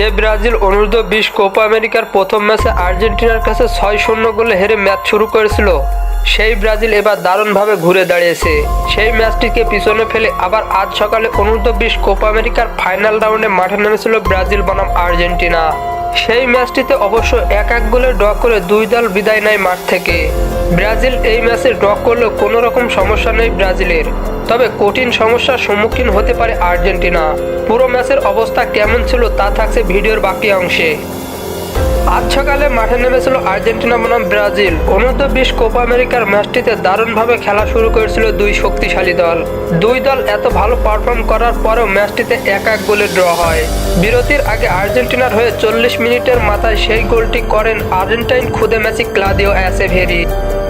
যে ব্রাজিল অনূর্ধ্ব বিশ কোপা আমেরিকার প্রথম ম্যাচে আর্জেন্টিনার কাছে ছয় শূন্য গোলে হেরে ম্যাচ শুরু করেছিল। সেই ব্রাজিল এবার দারুণভাবে ঘুরে দাঁড়িয়েছে। সেই ম্যাচটিকে পিছনে ফেলে আবার আজ সকালে অনূর্ধ্ব বিশ কোপা আমেরিকার ফাইনাল রাউন্ডে মাঠে নেমেছিল ব্রাজিল বনাম আর্জেন্টিনা। সেই ম্যাচটিতে অবশ্য এক এক গোলে ড্র করে দুই দল বিদায় নেয় মাঠ থেকে। ব্রাজিল এই ম্যাচে ড্র করলেও কোনো রকম সমস্যা নেই ব্রাজিলের। তবে কঠিন সমস্যার সম্মুখীন হতে পারে আর্জেন্টিনা। পুরো ম্যাচের অবস্থা কেমন ছিল তা থাকছে ভিডিওর বাকি অংশে। আজ সকালে মাঠে নেমেছিল আর্জেন্টিনা বনাম ব্রাজিল। অনূর্ধ্ব বিশ কোপা আমেরিকার ম্যাচটিতে দারুণভাবে খেলা শুরু করেছিল দুই শক্তিশালী দল। দুই দল এত ভালো পারফর্ম করার পরেও ম্যাচটিতে এক এক গোলে ড্র হয়। বিরতির আগে আর্জেন্টিনার হয়ে চল্লিশ মিনিটের মাথায় সেই গোলটি করেন আর্জেন্টাইন খুদে ম্যাচি ক্লাদিও অ্যাসেভেরি।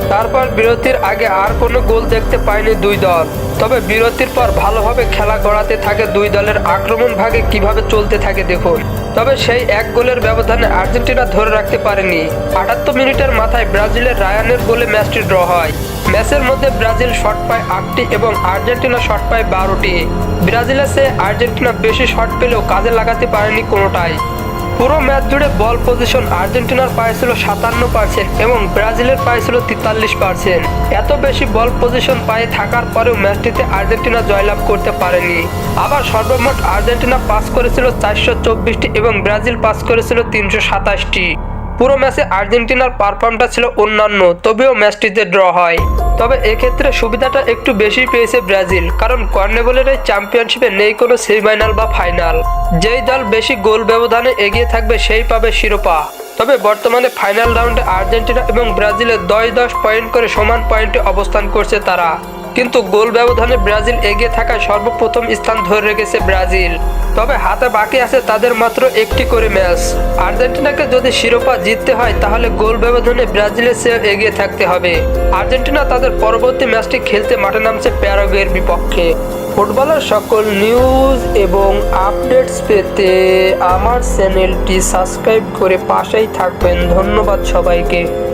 তারপর বিরতির আগে আর কোনো গোল দেখতে পায়নি দুই দল। তবে বিরতির পর ভালোভাবে খেলা গড়াতে থাকে দুই দলের আক্রমণ ভাগে কীভাবে চলতে থাকে দেখুন। তবে সেই এক গোলের ব্যবধানে আর্জেন্টিনা ধরে রাখতে পারেনি। আটাত্তর মিনিটের মাথায় ব্রাজিলের রায়ানের গোলে ম্যাচটি ড্র হয়। ম্যাচের মধ্যে ব্রাজিল শট পায় আটটি এবং আর্জেন্টিনা শট পায় বারোটি। ব্রাজিলের চেয়ে আর্জেন্টিনা বেশি শট পেলেও কাজে লাগাতে পারেনি কোনোটাই। পুরো ম্যাচ জুড়ে বল পজিশন আর্জেন্টিনার পায়ে ছিল সাতান্ন পার্সেন্ট এবং ব্রাজিলের পায়ে ছিল তেতাল্লিশ পার্সেন্ট এত বেশি বল পজিশন পায়ে থাকার পরেও ম্যাচটিতে আর্জেন্টিনা জয়লাভ করতে পারেনি। আবার সর্বমোট আর্জেন্টিনা পাস করেছিল চারশো চব্বিশটি এবং ব্রাজিল পাস করেছিল তিনশো সাতাশটি। পুরো ম্যাচে আর্জেন্টিনার পারফর্মটা ছিল অন্যান্য, তবেও ম্যাচটিতে ড্র হয়। তবে এক্ষেত্রে সুবিধাটা একটু বেশি পেয়েছে ব্রাজিল, কারণ কর্নেবলের এই চ্যাম্পিয়নশিপে নেই কোনো সেমিফাইনাল বা ফাইনাল। যেই দল বেশি গোল ব্যবধানে এগিয়ে থাকবে সেই পাবে শিরোপা। তবে বর্তমানে ফাইনাল রাউন্ডে আর্জেন্টিনা এবং ব্রাজিলের দশ দশ পয়েন্ট করে সমান পয়েন্টে অবস্থান করছে তারা। কিন্তু গোল ব্যবধানে ব্রাজিল এগিয়ে থাকায় সর্বপ্রথম স্থান ধরে রেখেছে ব্রাজিল। তবে হাতে বাকি আছে তাদের মাত্র একটি করে ম্যাচ। আর্জেন্টিনাকে যদি শিরোপা জিততে হয়, তাহলে গোল ব্যবধানে ব্রাজিলের চেয়ে এগিয়ে থাকতে হবে। আর্জেন্টিনা তাদের পরবর্তী ম্যাচটি খেলতে মাঠে নামছে প্যারাগুয়ের বিপক্ষে। ফুটবলের সকল নিউজ এবং আপডেটস পেতে আমার চ্যানেলটি সাবস্ক্রাইব করে পাশেই থাকবেন। ধন্যবাদ সবাইকে।